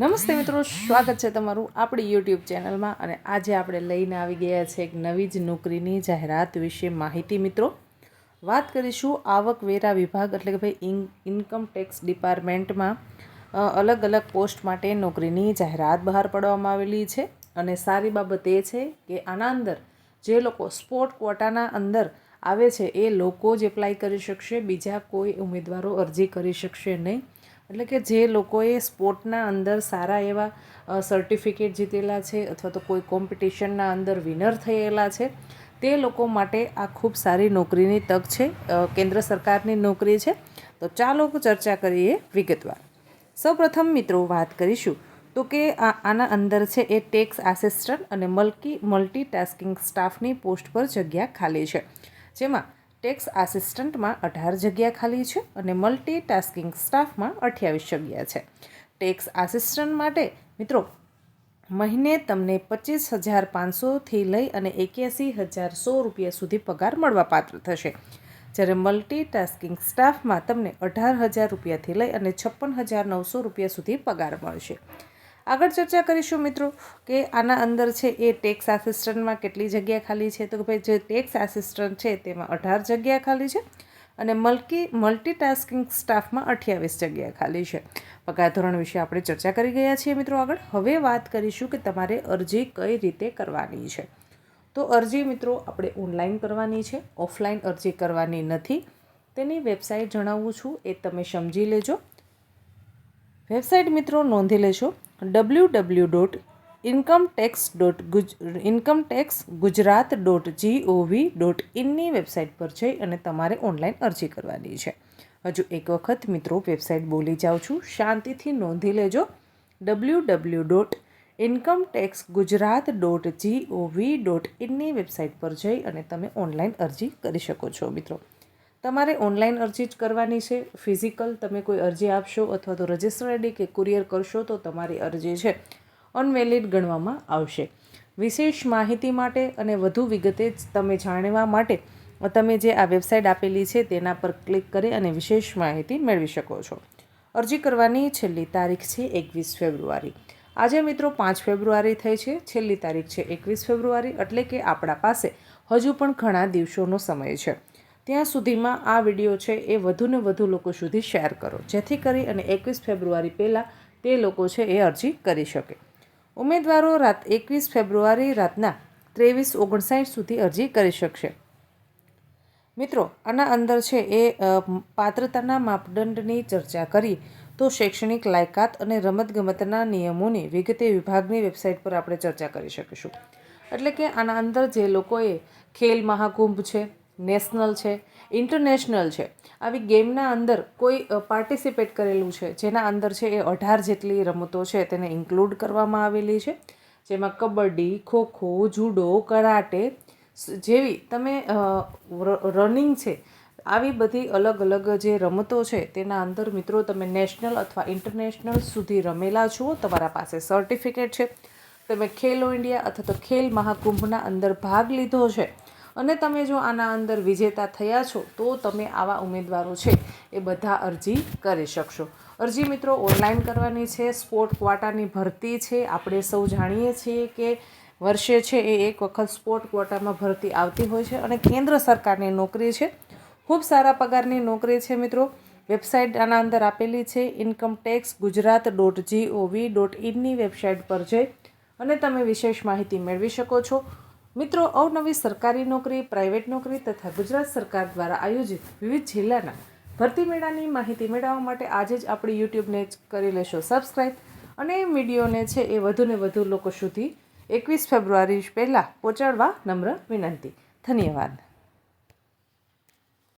નમસ્તે મિત્રો, સ્વાગત છે તમારું આપણી યુટ્યુબ ચેનલમાં અને આજે આપણે લઈને આવી ગયા છે એક નવી જ નોકરીની જાહેરાત વિશે માહિતી. મિત્રો, વાત કરીશું આવકવેરા વિભાગ એટલે કે ભાઈ ઇન ઇન્કમ ટેક્સ ડિપાર્ટમેન્ટમાં અલગ અલગ પોસ્ટ માટે નોકરીની જાહેરાત બહાર પાડવામાં આવેલી છે. અને સારી બાબત એ છે કે આના અંદર જે લોકો સ્પોર્ટ કોટાના અંદર આવે છે એ લોકો જ એપ્લાય કરી શકશે, બીજા કોઈ ઉમેદવારો અરજી કરી શકશે નહીં. એટલે કે જે લોકોએ સ્પોર્ટના અંદર સારા એવા સર્ટિફિકેટ જીતેલા છે અથવા તો કોઈ કોમ્પિટિશનના અંદર વિનર થયેલા છે, તે લોકો માટે આ ખૂબ સારી નોકરીની તક છે. કેન્દ્ર સરકારની નોકરી છે. તો ચાલો ચર્ચા કરીએ વિગતવાર. સૌપ્રથમ મિત્રો વાત કરીશું તો કે આ, આના અંદર છે એ ટેક્સ આસિસ્ટન્ટ અને મલ્કી ટાસ્કિંગ સ્ટાફની પોસ્ટ પર જગ્યા ખાલી છે. જેમાં ટેક્સ આસિસ્ટન્ટમાં અઢાર જગ્યા ખાલી છે અને મલ્ટી ટાસ્કિંગ સ્ટાફમાં અઠ્યાવીસ જગ્યા છે. ટેક્સ આસિસ્ટન્ટ માટે, મિત્રો, મહિને તમને પચીસ હજાર પાંચસોથી લઈ અને એક્યાસી હજાર સો રૂપિયા સુધી પગાર મળવાપાત્ર થશે. જ્યારે મલ્ટી ટાસ્કિંગ સ્ટાફમાં તમને અઢાર હજાર રૂપિયાથી લઈ અને છપ્પન હજાર નવસો રૂપિયા સુધી પગાર મળશે. આગળ ચર્ચા કરીશું મિત્રો કે આના અંદર છે એ ટેક્સ આસિસ્ટન્ટમાં કેટલી જગ્યા ખાલી છે? તો કે ભાઈ જે ટેક્સ આસિસ્ટન્ટ છે તેમાં અઢાર જગ્યા ખાલી છે અને મલ્કી મલ્ટીટાસ્કિંગ સ્ટાફમાં અઠ્યાવીસ જગ્યા ખાલી છે. પગાર ધોરણ વિશે આપણે ચર્ચા કરી ગયા છીએ મિત્રો આગળ. હવે વાત કરીશું કે તમારે અરજી કઈ રીતે કરવાની છે. તો અરજી મિત્રો આપણે ઓનલાઈન કરવાની છે. ઓફલાઈન અરજી કરવાની નથી. તેની વેબસાઇટ જણાવું છું. એ તમે સમજી લેજો. વેબસાઇટ મિત્રો નોંધી લેશો W W dot income tax dot Guj income tax Gujarat dot GOV dot ઇનની website પર જઈ અને તમારે ઓનલાઈન અરજી કરવાની છે. હજુ એક વખત, મિત્રો વેબસાઇટ બોલી જાઉં છું. શાંતિથી નોંધી લેજો. W W dot income tax Gujarat dot GOV dot ઇનની website પર જઈ અને તમે ઓનલાઈન અરજી કરી શકો છો, મિત્રો. તમારે ઓનલાઈન અરજી જ કરવાની છે. ફિઝિકલ તમે કોઈ અરજી આપશો અથવા તો રજિસ્ટર આઈડી કે કુરિયર કરશો તો તમારી અરજી છે. અનવેલિડ ગણવામાં આવશે. વિશેષ માહિતી માટે અને વધુ વિગતે તમે જાણવા માટે તમે જે આ વેબસાઇટ આપેલી છે તેના પર ક્લિક કરી અને વિશેષ માહિતી મેળવી શકો છો. અરજી કરવાની છેલ્લી તારીખ છે એકવીસ ફેબ્રુઆરી. આજે મિત્રો પાંચ ફેબ્રુઆરી થઈ છે. છેલ્લી તારીખ છે એકવીસ ફેબ્રુઆરી એટલે કે આપણા પાસે હજુ પણ ઘણા દિવસોનો સમય છે. ત્યાં સુધીમાં આ વીડિયો છે એ વધુને વધુ લોકો સુધી શેર કરો. જેથી કરી અને એકવીસ ફેબ્રુઆરી પહેલાં તે લોકો છે એ અરજી કરી શકે. ઉમેદવારો રાત એકવીસ ફેબ્રુઆરી રાતના ત્રેવીસ ઓગણસાઠ સુધી અરજી કરી શકશે. મિત્રો, આના અંદર છે એ પાત્રતાના માપદંડની ચર્ચા કરી તો શૈક્ષણિક લાયકાત અને રમતગમતના નિયમોની વિગતે વિભાગની વેબસાઇટ પર આપણે ચર્ચા કરી શકીશું. એટલે કે આના અંદર જે લોકોએ ખેલ મહાકુંભ છે નેશનલ છે, ઇન્ટરનેશનલ છે. આવી ગેમના અંદર કોઈ પાર્ટિસિપેટ કરેલું છે, જેના અંદર છે એ અઢાર જેટલી રમતો છે તેને ઇન્ક્લુડ કરવામાં આવેલી છે. જેમાં કબડ્ડી, ખોખો, જુડો, કરાટે જેવી તમે રનિંગ છે, આવી બધી અલગ અલગ જે રમતો છે તેના અંદર મિત્રો તમે નેશનલ અથવા ઇન્ટરનેશનલ સુધી રમેલા છો, તમારા પાસે સર્ટિફિકેટ છે. તમે ખેલો ઇન્ડિયા અથવા તો ખેલ મહાકુંભના અંદર ભાગ લીધો છે અને તમે જો આના અંદર વિજેતા થયા છો, તો તમે આવા ઉમેદવારો છે એ બધા અરજી કરી શકશો. અરજી મિત્રો ઓનલાઈન કરવાની છે, સ્પોર્ટ ક્વાટાની ભરતી છે. આપણે સૌ જાણીએ છીએ કે વર્ષે છે એ એક વખત સ્પોર્ટ ક્વોટામાં ભરતી આવતી હોય છે અને કેન્દ્ર સરકારની નોકરી છે. ખૂબ સારા પગારની નોકરી છે મિત્રો. વેબસાઇટ આના અંદર આપેલી છે income tax Gujarat dot GOV dot ઇનની website પર જઈ અને તમે વિશેષ માહિતી મેળવી શકો છો. મિત્રો, અવનવી સરકારી નોકરી પ્રાઇવેટ નોકરી તથા ગુજરાત સરકાર દ્વારા આયોજિત વિવિધ જિલ્લાના ભરતી મેળાની માહિતી મેળવવા માટે આજે જ આપણી યુટ્યુબને કરી લેશો સબસ્ક્રાઈબ અને વિડીયોને છે એ વધુને વધુ લોકો સુધી એકવીસ ફેબ્રુઆરી પહેલાં પહોંચાડવા નમ્ર વિનંતી. ધન્યવાદ.